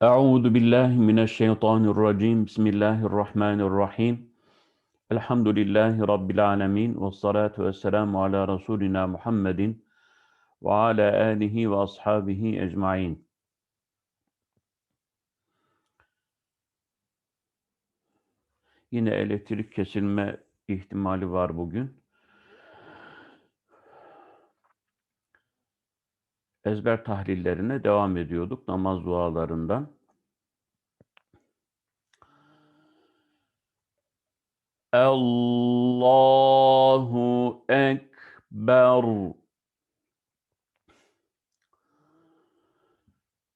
Euzu billahi mineşşeytanirracim. Bismillahirrahmanirrahim. Elhamdülillahi rabbil alamin ve salatu vesselamu ala rasulina Muhammedin ve ala alihi ve ashabihi ecmaîn. Yine elektrik kesilme ihtimali var bugün. Ezber tahlillerine devam ediyorduk namaz dualarından. Allahu Ekber.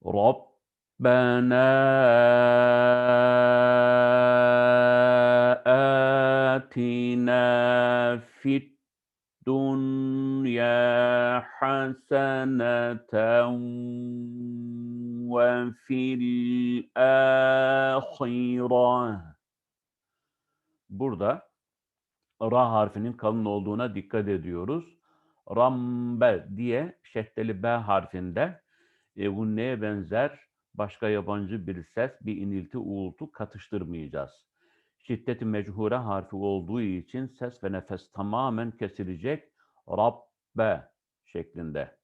Rabbena atina fit الدنيا حسنة وفي الآخرة Burada ra harfinin kalın olduğuna dikkat ediyoruz. Rambe diye şeddeli B harfinde e, bu neye benzer başka yabancı bir ses, bir inilti, uğultu katıştırmayacağız şiddeti meçhure harfi olduğu için ses ve nefes tamamen kesilecek. Rabbe şeklinde.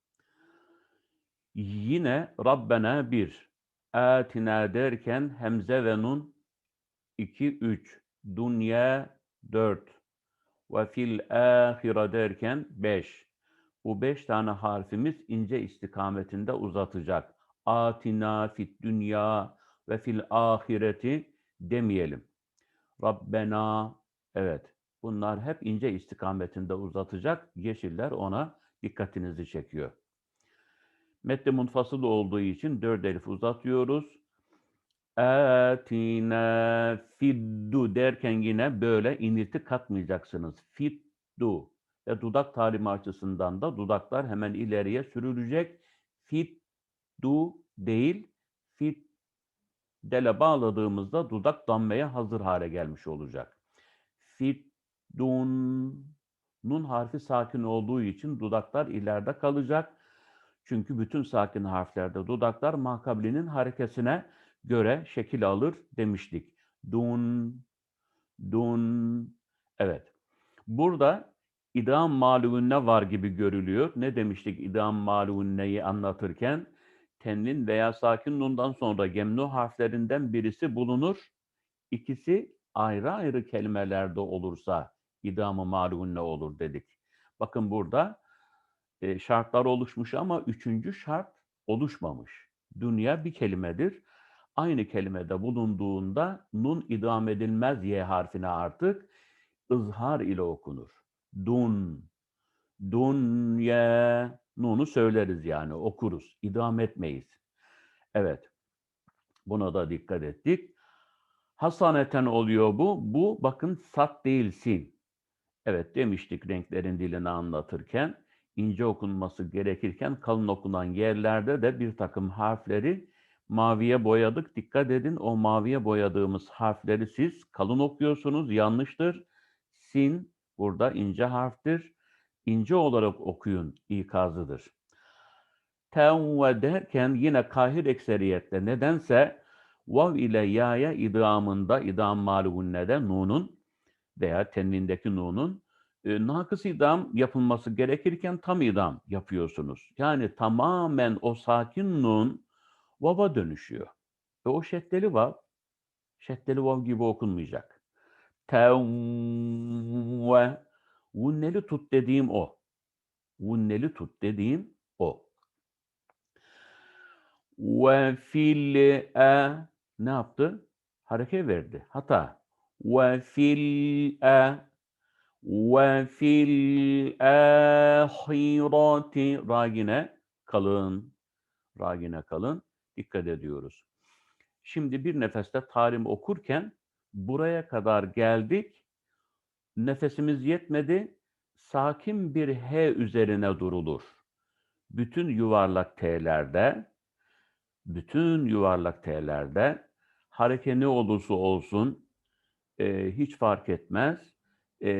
Yine Rabbena bir. Atina derken hemze ve nun 2 3. Dünya 4. Ve fil ahire derken 5. Bu beş tane harfimiz ince istikametinde uzatacak. Atina fit dünya ve fil ahireti demeyelim. Rabbena, evet. Bunlar hep ince istikametinde uzatacak. Yeşiller ona dikkatinizi çekiyor. Metni munfasıl olduğu için dört elif uzatıyoruz. Atina fiddu derken yine böyle inilti katmayacaksınız. Fiddu. Ve dudak talimi açısından da dudaklar hemen ileriye sürülecek. Fiddu değil, fit dele bağladığımızda dudak dammaya hazır hale gelmiş olacak. Fiddun nun harfi sakin olduğu için dudaklar ileride kalacak. Çünkü bütün sakin harflerde dudaklar makablinin harekesine göre şekil alır demiştik. Dun, dun. Evet. Burada idam malunne var gibi görülüyor. Ne demiştik idam malunneyi anlatırken? Tenvin veya sakin nundan sonra gemnu harflerinden birisi bulunur. İkisi ayrı ayrı kelimelerde olursa idamı malun ne olur dedik. Bakın burada e, şartlar oluşmuş ama üçüncü şart oluşmamış. Dünya bir kelimedir. Aynı kelimede bulunduğunda nun idam edilmez y harfine artık ızhar ile okunur. Dun, dunya, Nunu söyleriz yani okuruz. İdam etmeyiz. Evet. Buna da dikkat ettik. Hasaneten oluyor bu. Bu bakın sat değilsin. Evet demiştik renklerin dilini anlatırken ince okunması gerekirken kalın okunan yerlerde de bir takım harfleri maviye boyadık. Dikkat edin o maviye boyadığımız harfleri siz kalın okuyorsunuz. Yanlıştır. Sin burada ince harftir ince olarak okuyun ikazıdır. Tevve derken yine kahir ekseriyetle nedense vav ile ya'ya idamında idam maluhunnede nunun veya tenvindeki nunun e, nakıs idam yapılması gerekirken tam idam yapıyorsunuz. Yani tamamen o sakin nun vava dönüşüyor. Ve o şeddeli vav, şeddeli vav gibi okunmayacak. Tevve Vunneli tut dediğim o. Vunneli tut dediğim o. Ve fil e ne yaptı? Hareket verdi. Hata. Ve fil e ve fil ahireti ragine kalın. Ragine kalın. Dikkat ediyoruz. Şimdi bir nefeste tarim okurken buraya kadar geldik nefesimiz yetmedi, sakin bir H üzerine durulur. Bütün yuvarlak T'lerde, bütün yuvarlak T'lerde hareke ne olursa olsun e, hiç fark etmez. E,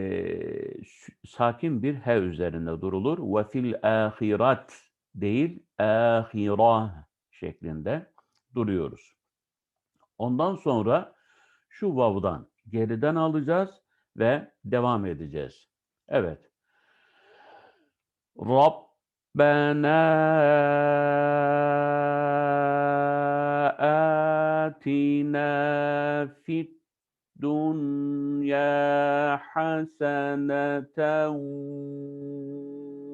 sakin bir H üzerine durulur. Ve fil ahirat değil, ahirah şeklinde duruyoruz. Ondan sonra şu vav'dan geriden alacağız ve devam edeceğiz. Evet. Rabbena atina fit dunya haseneten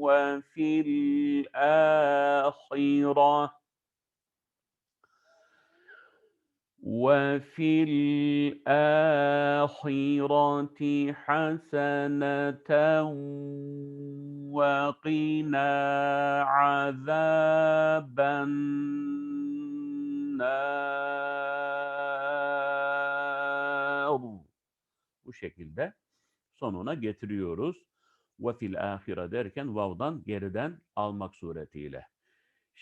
ve fil وفي الآخرة حسنة وقنا عذاب النار Bu şekilde sonuna getiriyoruz. Ve fil ahire derken vav'dan geriden almak suretiyle.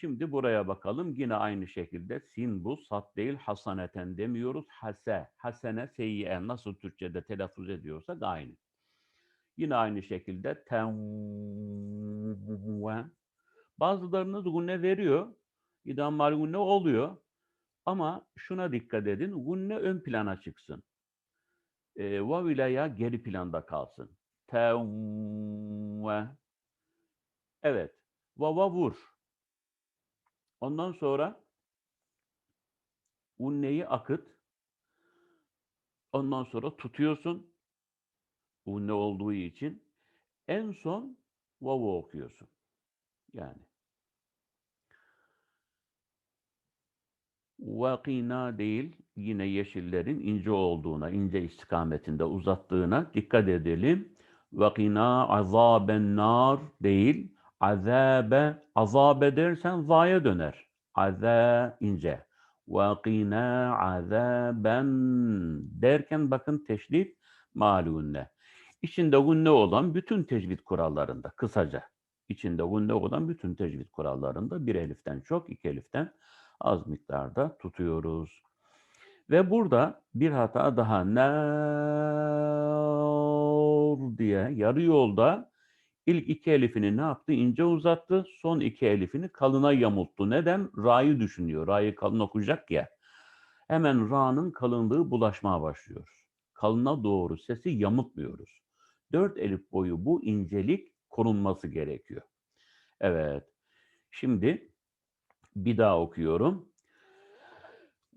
Şimdi buraya bakalım. Yine aynı şekilde sin bu, sat değil, hasaneten demiyoruz. Hase, hasene, seyyiye nasıl Türkçe'de telaffuz ediyorsak aynı. Yine aynı şekilde tenve. Bazılarınız gunne veriyor. İdammal gunne oluyor. Ama şuna dikkat edin. Gunne ön plana çıksın. E, vav ile ya geri planda kalsın. Tenve. Evet. Vava vur. Ondan sonra unneyi akıt. Ondan sonra tutuyorsun. Unne olduğu için. En son vavu okuyorsun. Yani. Vakina değil, yine yeşillerin ince olduğuna, ince istikametinde uzattığına dikkat edelim. Vakina azaben nar değil, azabe, azabe dersen zaya döner. Aza ince. Ve qina azaben derken bakın teşdid malunne. İçinde gunne olan bütün tecvid kurallarında kısaca içinde gunne olan bütün tecvid kurallarında bir eliften çok, iki eliften az miktarda tutuyoruz. Ve burada bir hata daha nar diye yarı yolda İlk iki elifini ne yaptı? İnce uzattı. Son iki elifini kalına yamulttu. Neden? Ra'yı düşünüyor. Ra'yı kalın okuyacak ya. Hemen Ra'nın kalınlığı bulaşmaya başlıyor. Kalına doğru sesi yamutmuyoruz. Dört elif boyu bu incelik korunması gerekiyor. Evet. Şimdi bir daha okuyorum.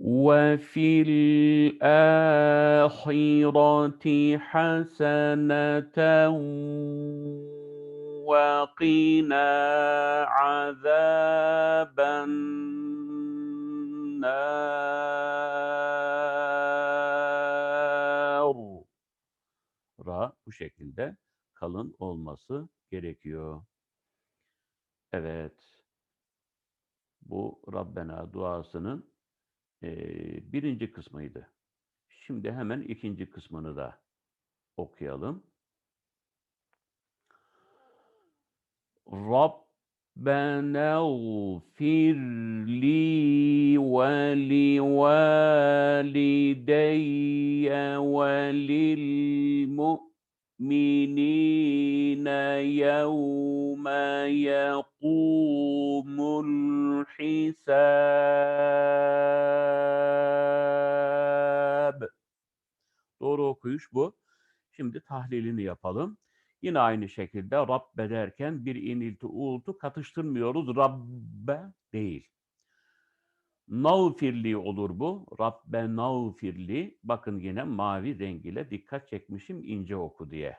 وفي الآخرة حسنة وقنا عذاب النار Ra bu şekilde kalın olması gerekiyor. Evet. Bu Rabbena duasının e, birinci kısmıydı. Şimdi hemen ikinci kısmını da okuyalım. Rabbena gfir li ve li valideyye ve lil mu'minine yevme yekumul. Doğru okuyuş bu. Şimdi tahlilini yapalım. Yine aynı şekilde Rabbe derken bir inilti, uğultu katıştırmıyoruz. Rabbe değil. Nağfirli olur bu. Rabbe nağfirli. Bakın yine mavi rengiyle dikkat çekmişim ince oku diye.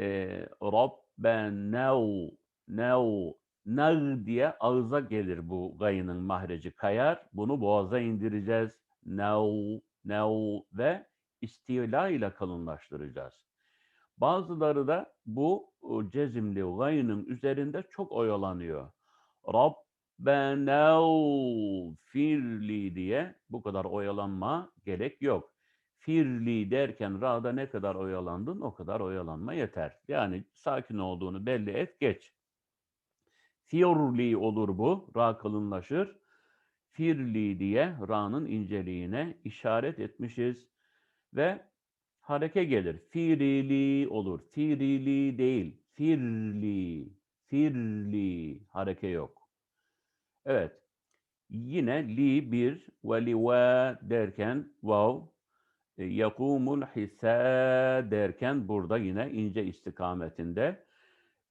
Ee, Rabbe nev, nev, nev diye ağıza gelir bu gayının mahreci kayar. Bunu boğaza indireceğiz. Nev, nev ve istila ile kalınlaştıracağız. Bazıları da bu cezimli gayının üzerinde çok oyalanıyor. Rabbena firli diye bu kadar oyalanma gerek yok. Firli derken ra'da ne kadar oyalandın o kadar oyalanma yeter. Yani sakin olduğunu belli et geç. Firli olur bu. Ra kalınlaşır. Firli diye ra'nın inceliğine işaret etmişiz. Ve hareke gelir. Firili olur. Firili değil. Firli. Firli. Hareke yok. Evet. Yine li bir ve li ve derken vav e, yakumul hisa derken burada yine ince istikametinde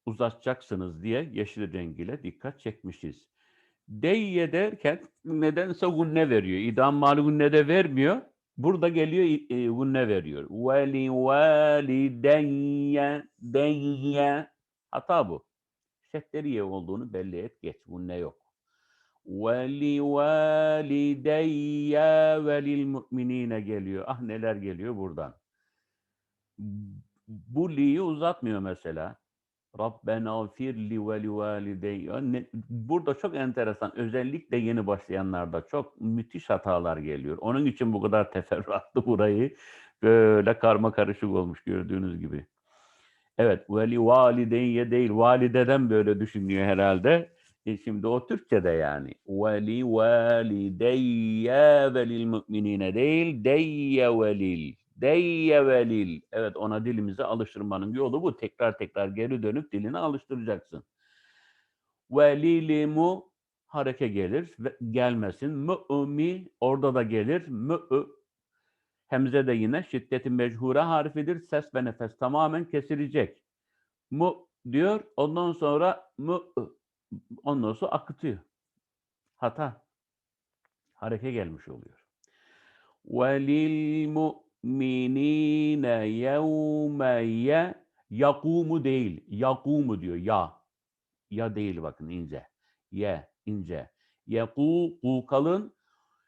uzatacaksınız diye yeşil rengiyle dikkat çekmişiz. Deyye derken nedense gunne veriyor. İdam mali gunne de vermiyor. Burada geliyor e, gunne veriyor. Veli valideyye deyye. Hata bu. Şedderiye olduğunu belli et geç. Gunne yok. Veli valideyye velil müminine geliyor. Ah neler geliyor buradan. Bu li'yi uzatmıyor mesela. Rabbena firli ve li valideyye. Burada çok enteresan. Özellikle yeni başlayanlarda çok müthiş hatalar geliyor. Onun için bu kadar teferruatlı burayı böyle karma karışık olmuş gördüğünüz gibi. Evet, veli valideyye değil, valideden böyle düşünüyor herhalde. E şimdi o Türkçe'de yani. Veli valideyye velil müminine değil, deyye velil. Deyye velil. Evet ona dilimizi alıştırmanın yolu bu. Tekrar tekrar geri dönüp dilini alıştıracaksın. Velilimu hareke gelir. Ve gelmesin. Mü'mi orada da gelir. Mü'ü. Hemze de yine şiddeti mechure harfidir. Ses ve nefes tamamen kesilecek. Mu diyor. Ondan sonra mü'ü. Ondan sonra akıtıyor. Hata. Hareke gelmiş oluyor. Velil mu'minine yevmeye yakumu değil. Yakumu diyor. Ya. Ya değil bakın ince. Ye ince. Yeku ku kalın.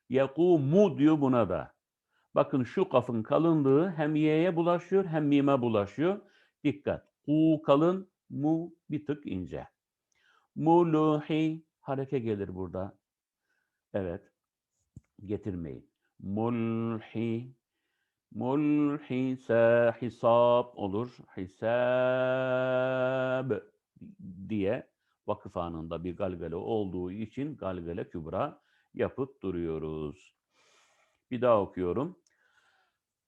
Yekumu diyor buna da. Bakın şu kafın kalınlığı hem ye'ye bulaşıyor hem mime bulaşıyor. Dikkat. Ku kalın, mu bir tık ince. Muluhi hareke gelir burada. Evet. Getirmeyin. Mulhi Mul hisa hisab olur. Hisab diye vakıf anında bir galgale olduğu için galgale kübra yapıp duruyoruz. Bir daha okuyorum.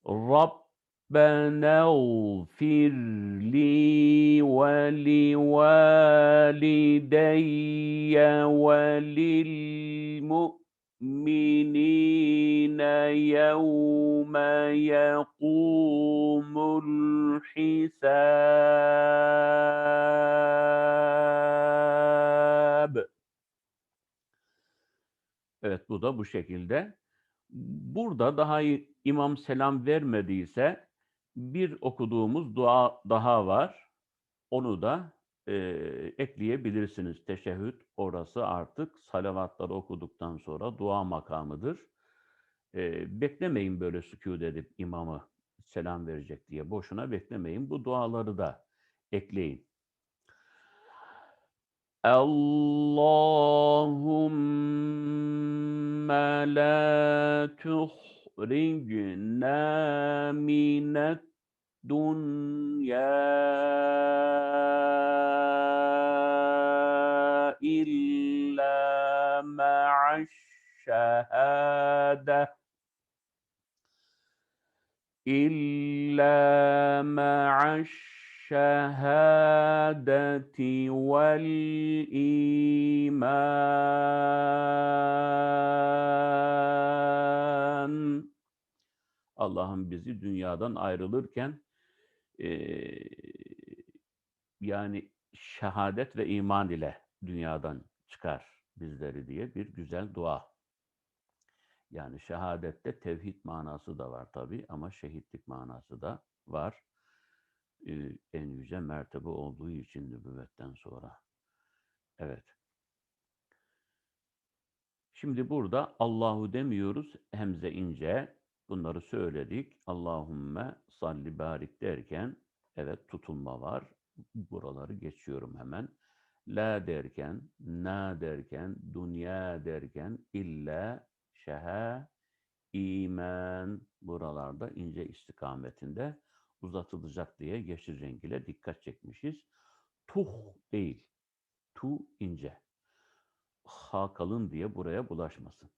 Rabbena ufir li ve li valideyye ve lil mu'min وللمؤمنين يوم يقوم الحساب Evet bu da bu şekilde. Burada daha iyi imam selam vermediyse bir okuduğumuz dua daha var. Onu da e, ekleyebilirsiniz. Teşehhüd orası artık salavatları okuduktan sonra dua makamıdır. E, beklemeyin böyle sükûd edip imamı selam verecek diye. Boşuna beklemeyin. Bu duaları da ekleyin. Allahümme la tuhricna minet الدنيا إلا مع الشهادة إلا مع الشهادة والإيمان Allah'ım bizi dünyadan ayrılırken yani şehadet ve iman ile dünyadan çıkar bizleri diye bir güzel dua. Yani şehadette tevhid manası da var tabi ama şehitlik manası da var. Ee, en yüce mertebe olduğu için nübüvvetten sonra. Evet. Şimdi burada Allahu demiyoruz. Hemze ince. Bunları söyledik. Allahümme salli barik derken evet tutulma var. Buraları geçiyorum hemen. La derken, na derken, dünya derken, illa, şeha, iman buralarda ince istikametinde uzatılacak diye yeşil rengiyle dikkat çekmişiz. Tuh değil. Tu ince. Ha kalın diye buraya bulaşmasın.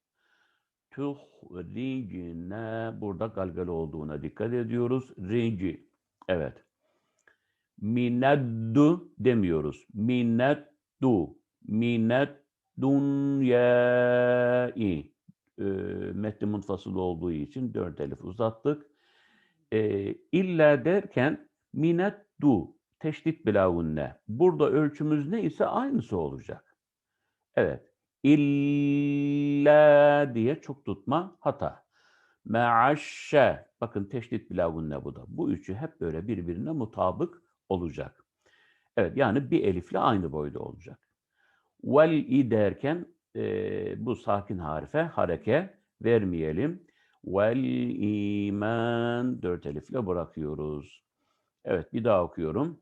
Tuh rigine burada galgal olduğuna dikkat ediyoruz. Rigi. Evet. Mineddu demiyoruz. Mineddu. Mineddu dünyai. E, metni munfasıl olduğu için dört elif uzattık. E, illa derken minet du. Teşdit bilavunne. Burada ölçümüz neyse aynısı olacak. Evet. İlla diye çok tutma hata. Me'aşşe. Bakın teşdit bilavunne bu da. Bu üçü hep böyle birbirine mutabık olacak. Evet yani bir elifle aynı boyda olacak. Vel i derken e, bu sakin harfe hareke vermeyelim. Vel iman dört elifle bırakıyoruz. Evet bir daha okuyorum.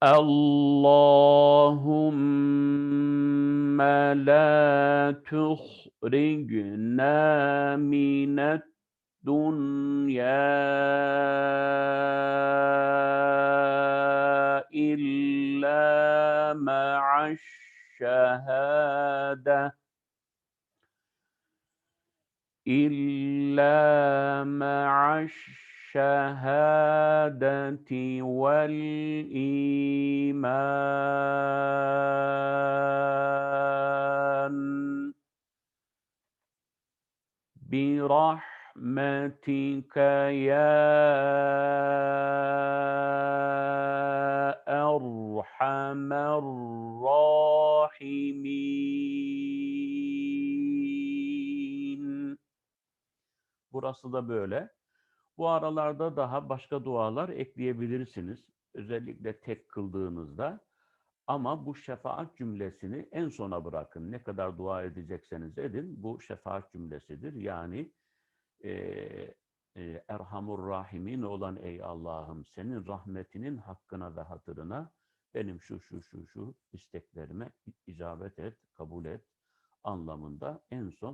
Allahümme لا تخرجنا من الدنيا إلا مع الشهادة إلا مع الشهادة الشهادة والإيمان برحمتك يا أرحم الراحمين Burası da böyle. Bu aralarda daha başka dualar ekleyebilirsiniz. Özellikle tek kıldığınızda. Ama bu şefaat cümlesini en sona bırakın. Ne kadar dua edecekseniz edin. Bu şefaat cümlesidir. Yani e, e, Erhamur Rahimin olan ey Allah'ım senin rahmetinin hakkına ve hatırına benim şu şu şu şu isteklerime icabet et, kabul et anlamında en son